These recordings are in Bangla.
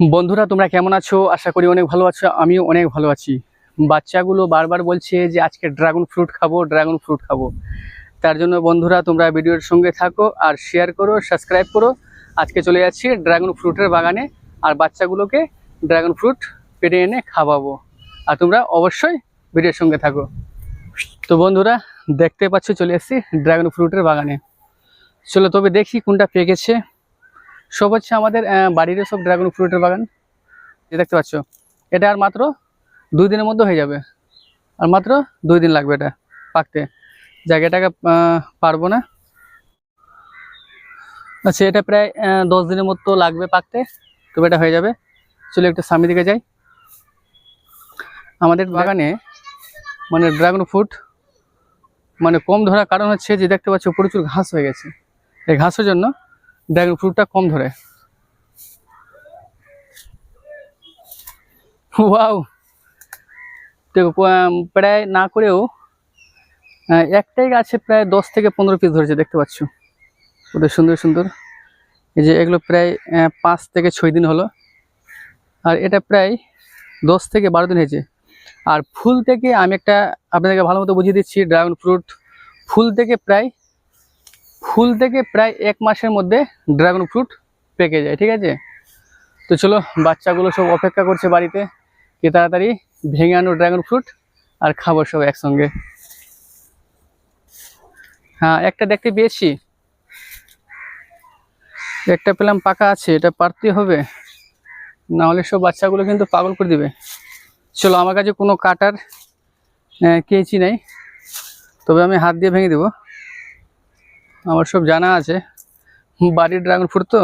বন্ধুরা, তোমরা কেমন আছো? আশা করি অনেক ভালো আছো, আমিও অনেক ভালো আছি। বাচ্চাগুলো বারবার বলছে যে, আজকে ড্রাগন ফ্রুট খাব, ড্রাগন ফ্রুট খাব। তার জন্য বন্ধুরা, তোমরা ভিডিওর সঙ্গে থাকো আর শেয়ার করো সাবস্ক্রাইব করো। আজকে চলে যাচ্ছি ড্রাগন ফ্রুটের বাগানে আর বাচ্চাগুলোকে ড্রাগন ফ্রুট পেটে এনে খাওয়াবো। আর তোমরা অবশ্যই ভিডিওর সঙ্গে থাকো। তো বন্ধুরা, দেখতে পাচ্ছ, চলে এসেছি ড্রাগন ফ্রুটের বাগানে। চলো তবে দেখি কোনটা পেকেছে। সব হচ্ছে আমাদের বাড়ির সব ড্রাগন ফ্রুটের বাগান। যে দেখতে পাচ্ছ? এটা আর মাত্র দুই দিনের মধ্যে হয়ে যাবে। আর মাত্র দুই দিন লাগবে এটা পাকতে। জায়গাটাকে পারব না। আচ্ছা এটা প্রায় দশ দিনের মতো লাগবে পাকতে। তবে এটা হয়ে যাবে। চলে একটু সামনে দিকে যাই। আমাদের বাগানে মানে ড্রাগন ফ্রুট মানে কম ধরার কারণ হচ্ছে যে দেখতে পাচ্ছ প্রচুর ঘাস হয়ে গেছে। এই ঘাসের জন্য ড্রাগন ফ্রুটটা কম ধরে। ওয়াও দেখো প্রায় না করেও একটাই গাছে প্রায় দশ থেকে পনেরো পিস ধরেছে, দেখতে পাচ্ছ। ওদের সুন্দর সুন্দর। এই যে এগুলো প্রায় পাঁচ থেকে ছয় দিন হলো। আর এটা প্রায় দশ থেকে বারো দিন হয়েছে। আর ফুল থেকে আমি একটা আপনাদেরকে ভালো মতো বুঝিয়ে দিচ্ছি ড্রাগন ফ্রুট ফুল থেকে প্রায় ফুল থেকে প্রায় এক মাসের মধ্যে ড্রাগন ফ্রুট পেকে যায়, ঠিক আছে? তো চলো, বাচ্চাগুলো সব অপেক্ষা করছে বাড়িতে। কি তাড়াতাড়ি ভেঙে আনো ড্রাগন ফ্রুট আর খাব সব একসঙ্গে। হ্যাঁ একটা দেখতে পেয়েছি। একটা পেলাম পাকা আছে, এটা পারতে হবে। না হলে সব বাচ্চাগুলো কিন্তু পাগল করে দিবে। চলো, আমার কাছে কোনো কাটার কেচি নেই। তবে আমি হাত দিয়ে ভেঙে দেবো। আমার সব জানা আছে। বাড়ির ড্রাগন ফ্রুট তো,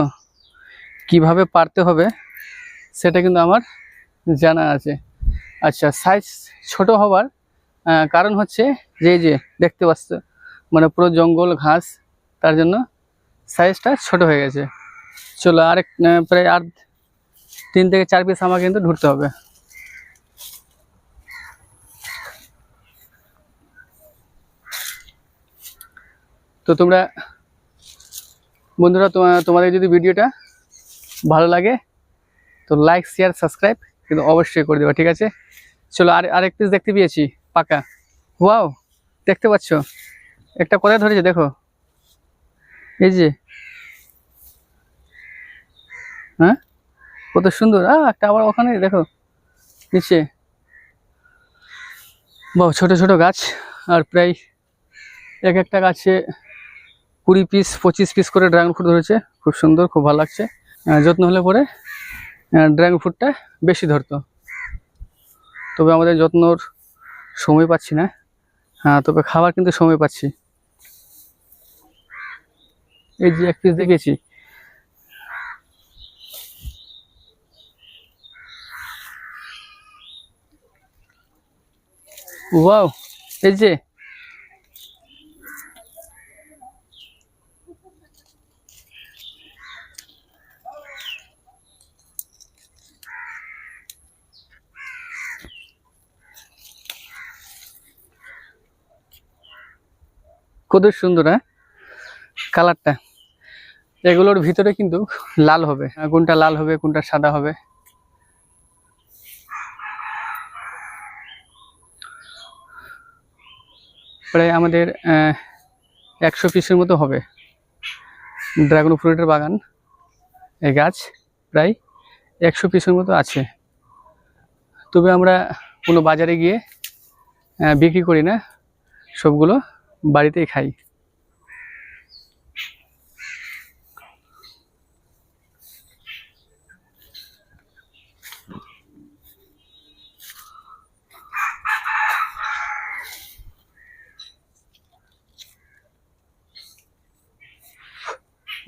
কীভাবে পারতে হবে সেটা কিন্তু আমার জানা আছে। আচ্ছা সাইজ ছোট হওয়ার কারণ হচ্ছে যে যে দেখতে পাচ্ছ মানে পুরো জঙ্গল, ঘাস, তার জন্য সাইজটা ছোট হয়ে গেছে। চলো আরেক প্রায় আর তিন থেকে চার পিস আমাকে কিন্তু ঢুকতে হবে। তো তোমরা, বন্ধুরা, তোমা- তোমাদের যদি ভিডিওটা ভালো লাগে, তো লাইক শেয়ার সাবস্ক্রাইব কিন্তু অবশ্যই করে দেবো, ঠিক আছে? চলো, আর আরেক পিস দেখতে পেয়েছি, পাকা। ওয়াও দেখতে পাচ্ছ? একটা কোথায় ধরেছে, দেখো। এই যে। হ্যাঁ? কত সুন্দর। আ একটা আবার ওখানে, দেখো, নিচে। বাহ ছোট ছোট গাছ, আর প্রায় এক একটা গাছে কুড়ি পিস পঁচিশ পিস করে ড্রাগন ফ্রুট ধরেছে। খুব সুন্দর, খুব ভালো লাগছে। যত্ন হলে পরে ড্রাগন ফ্রুটটা বেশি ধরতো। তবে আমাদের যত্নর সময় পাচ্ছি না। হ্যাঁ তবে খাবার কিন্তু সময় পাচ্ছি। এই যে এক পিস দেখেছি ওয়াও এই যে কত সুন্দর হ্যাঁ? কালারটা। এগুলোর ভিতরে কিন্তু লাল হবে। কোনটা লাল হবে, কোনটা সাদা হবে? প্রায় আমাদের একশো পিসের মতো হবে। ড্রাগন ফ্রুটের বাগান, এই গাছ প্রায় একশো পিসের মতো আছে। তবে আমরা কোনো বাজারে গিয়ে বিক্রি করি না সবগুলো। বাড়িতেই খাই।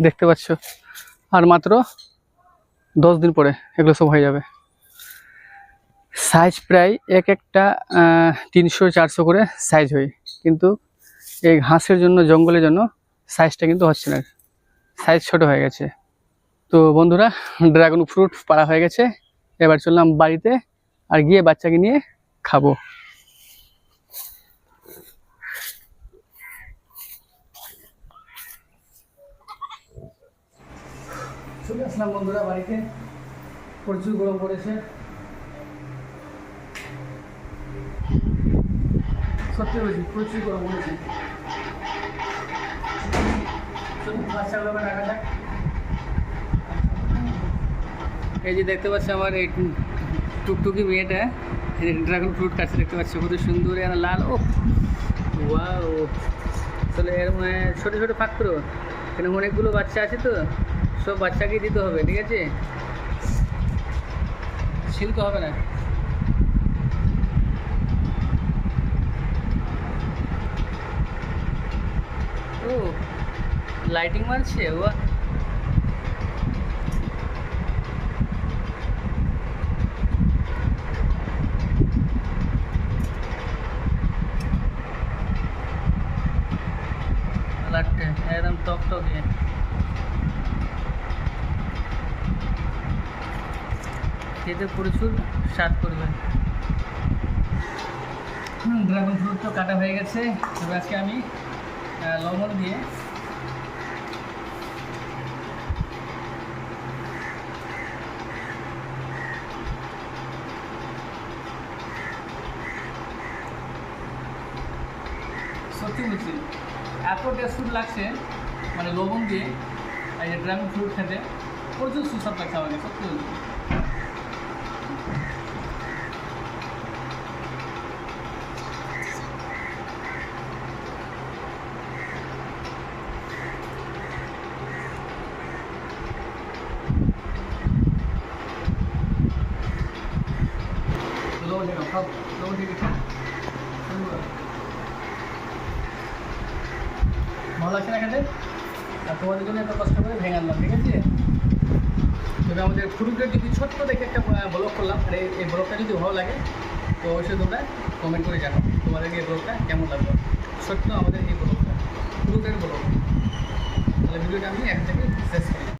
দেখতে পাচ্ছ? আর মাত্র দশ দিন পরে এগুলো সব হয়ে যাবে। সাইজ প্রায় এক একটা তিনশো, চারশো করে সাইজ হয়। কিন্তু এই ঘাসের জন্য, জঙ্গলের জন্য সাইজটা কিন্তু হচ্ছে না। সাইজ ছোট হয়ে গেছে। তো বন্ধুরা ড্রাগন ফ্রুট পাড়া হয়ে গেছে। এবার চললাম বাড়িতে আর গিয়ে বাচ্চাকে নিয়ে খাব। চলে আসলাম বন্ধুরা বাড়িতে। প্রচুর গরম পড়েছে। সত্যি বলছি, প্রচুর গরম পড়েছে। এই যে দেখতে পাচ্ছি আমার এই টুকটুকি মেয়েটা ড্রাগন ফ্রুট কাছে দেখতে পাচ্ছি কত সুন্দর আর লাল ও ওয়াও। তাহলে এর মানে ছোটো ছোটো ফাঁক করো এখানে অনেকগুলো বাচ্চা আছে তো, সব বাচ্চাকেই দিতে হবে, ঠিক আছে? ছিলতে হবে না। ও লাইটিং মারছে? ও কালারটা একদম টকটকে। খেতে প্রচুর স্বাদ করবে। ড্রাগন ফ্রুট তো কাটা হয়ে গেছে। তবে আজকে আমি লবণ দিয়ে সত্যি বলছি, এত টেস্টফুল লাগছে মানে লবণ দিয়ে, এই যে ড্রাগন ফ্রুট খেতে, প্রচুর সুস্বাদ লাগছে আমাকে সত্যি বলছি। লবণ দিয়ে খাও লবণ দিয়ে খাও ভালো লাগছে না খেতে? আর তোমাদের জন্য একটা কষ্ট করে ভেঙে আনলাম, ঠিক আছে? তবে আমাদের ফুরুকের যদি ছোট্ট দেখে একটা ব্লগ করলাম, আর এই- ব্লগটা যদি ভালো লাগে, তো অবশ্যই তোমরা কমেন্ট করে জানাও, তোমাদের এই ব্লগটা কেমন লাগল? ছোট্ট আমাদের এই ব্লগটা ফুরুকের ব্লগ তাহলে ভিডিওটা আমি এক থেকে